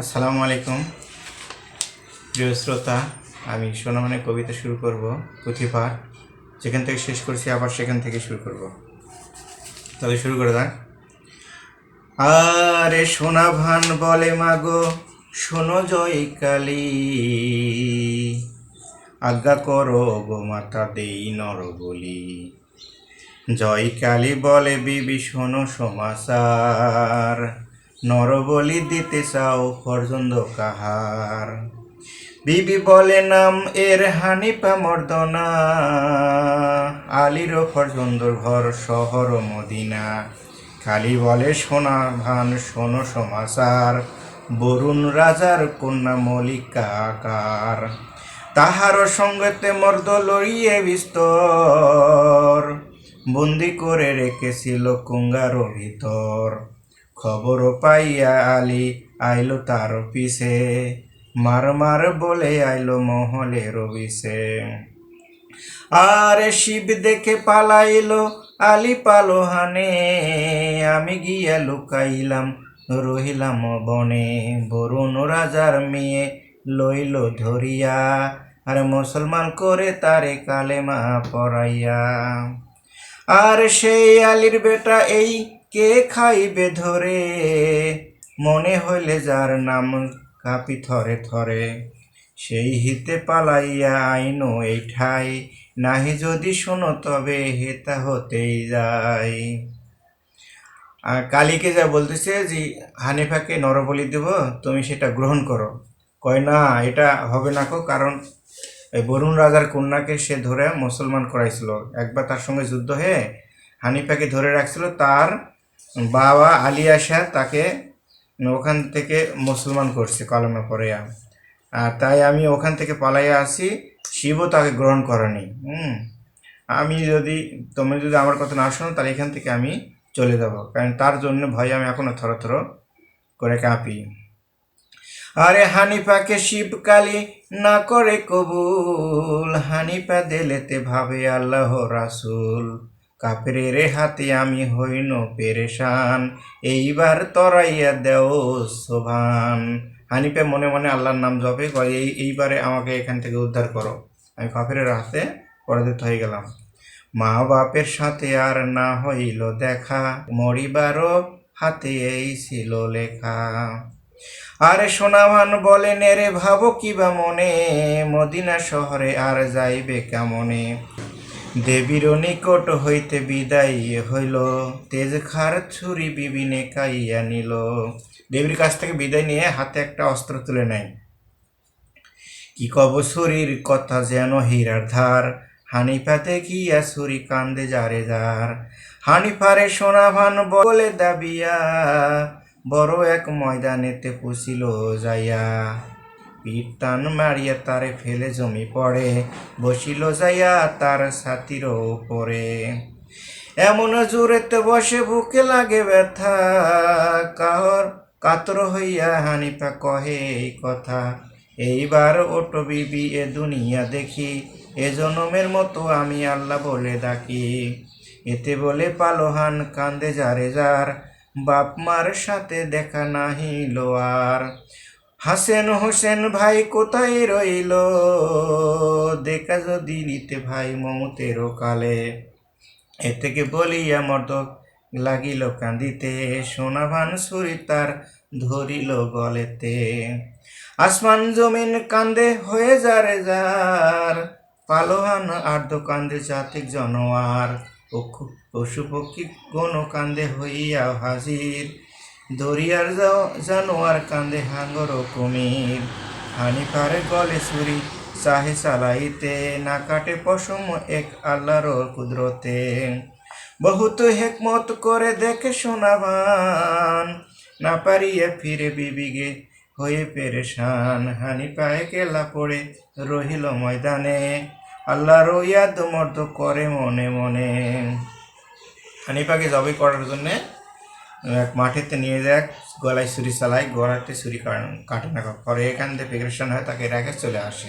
আসসালামু আলাইকুম। প্রিয় শ্রোতা, আমি সোনামানের কবিতা শুরু করব পুঁথিপাঠ যেখান থেকে শেষ করছি, আবার সেখান থেকে শুরু করব। তাহলে শুরু করে দেখ আরে সোনা ভান বলে, মাগো, শোনো জয় কালী আজ্ঞা করো গো মাতা দেই নর বলি জয় কালী বলে, বিবি, শোনো সমাচার। নরবলি দিতে চাও পর্যন্ত কাহার। বিবি বলে, নাম এর হানিপা মর্দনা। আলির ফরজন্দর ঘর শহর মদিনা। খালি বলে, সোনা ভান শোনো সমাচার। বরুণ রাজার কন্যা মল্লিকা আকার। তাহার সঙ্গেতে মর্দ লড়িয়ে বিস্তর। বন্দি করে রেখেছিল কুঙ্গার ভিতর। খবর পাইয়া আলী, আইলো তার পিছে। মার মার বলে আইলো মহলে অভিষে আরে শিব দেখে পালাইলো আলি পালোহানে। আমি গিয়া লুকাইলাম, রহিলাম বনে। বরুণ রাজার মেয়ে লইল ধরিয়া, আরে মুসলমান করে তারে কালেমা পড়াইয়া। আর সেই আলির বেটা এই কে খাইবে ধরে? মনে হইলে যার নাম কাপি থরে থরে। সেই হিতে পালাইয়া আইনো এই ঠাই নাহি যদি শোনো তবে হেতা হতেই যায়। কালীকে যা বলতেছে যে, হানিফাকে নরবলি দেব, তুমি সেটা গ্রহণ করো। কয়, না, এটা হবে না কো, কারণ এই বরুণ রাজার কন্যাকে সে ধরে মুসলমান করাইছিল। একবার তার সঙ্গে যুদ্ধ হয়ে হানিফাকে ধরে রাখছিল, তার বাবা আলিয়া শাহ তাকে ওখান থেকে মুসলমান করছে কলমে পড়ে আর তাই আমি ওখান থেকে পালাইয়া আসি, শিবও তাকে গ্রহণ করেনি হুম। আমি যদি, তুমি যদি আমার কথা না শোনো, তাহলে এখান থেকে আমি চলে যাব। কারণ তার জন্য ভয় আমি এখনও থর থর করে কাঁপি। আরে হানিফাকে শিবকালী না করে কবুল, হানিফা দিলেতে ভাবে আল্লাহ রাসুল। কাপড়ের হাতে আমি হইন পেরেশান। এইবার তরাইয়া দেও শোভান হানিফা মনে মনে আল্লাহর নাম জপে কয়, এই, এইবারে আমাকে এখান থেকে উদ্ধার করো। আমি কাপড়ের হাতে পরাজিত হয়ে গেলাম। মা বাপের সাথে আর না হইল দেখা, মরিবারও হাতে এই ছিল লেখা। আরে সোনাভান বলেন রে ভাবো কিবা মনে, মদিনা শহরে আর যাইবে কেমনে? দেবীর নিকট হইতে বিদায় হইল। তেজ খার ছুরি বিবিনে কাইয়া নিল। দেবীর কাছ থেকে বিদায় নিয়ে হাতে একটা অস্ত্র তুলে নেয়। কি কব শরীর কথা যেন হীরার ধার? হানিফা দেখিয়া ছুরি কান্দে যারে যার। হানিফারে সোনাভান বলে দাবিয়া, বড় এক ময়দানেতে পুষিল যাইয়া। পিঠ টান মারিয়া তারে ফেলে জমি পড়ে, বসিল যাইয়া তার সাথীর উপরে। এমন জোরেতে বসে বুকে লাগে ব্যথা, কাহর কাতর হইয়া হানিফা কহে, এই কথা, এইবার ওটো বিবি, এ দুনিয়া দেখি, এ জনমের মতো আমি আল্লাহ বলে ডাকি। এতে বলে পালোহান কান্দে যারে যার, বাপ মার সাথে দেখা নাহিল আর হাসেন হোসেন ভাই কোথায় রইল? দেখা যদি নিতে ভাই মমতের কালে। এ থেকে বলিয়া মর্দক লাগিল কান্দিতে সোনাভান সুরি তার ধরিল গলেতে। আসমান জমিন কান্দে হয়ে যারে যার পালোহান আর্ধ কান্দে জাতিক জনোয়ার। পশু পক্ষী গণ কান্দে হইয়া হাজির। দরিয়ার জানোয়ার কান্দে হাঙ্গর কুমির। হানি পারে গলে ছুরি, চাহে চালাইতে। না কাটে পশম এক আল্লাহর কুদরতে। বহুত হেকমত করে দেখে শোনাবান না পারিয়া ফিরে বিবিগে হয়ে পেরেশান। হানি পায়ে কেলা পড়ে রহিল ময়দানে। আল্লাহর ইয়াদ মর্দ করে মনে মনে। হানিপাকে জবাই করার জন্যে মাঠেতে নিয়ে যায় গলায় ছুরি চালায় গলাতে ছুরি কাটানো কাটে না করে এখান থেকে প্রিপারেশন হয়, তাকে রেখে চলে আসে।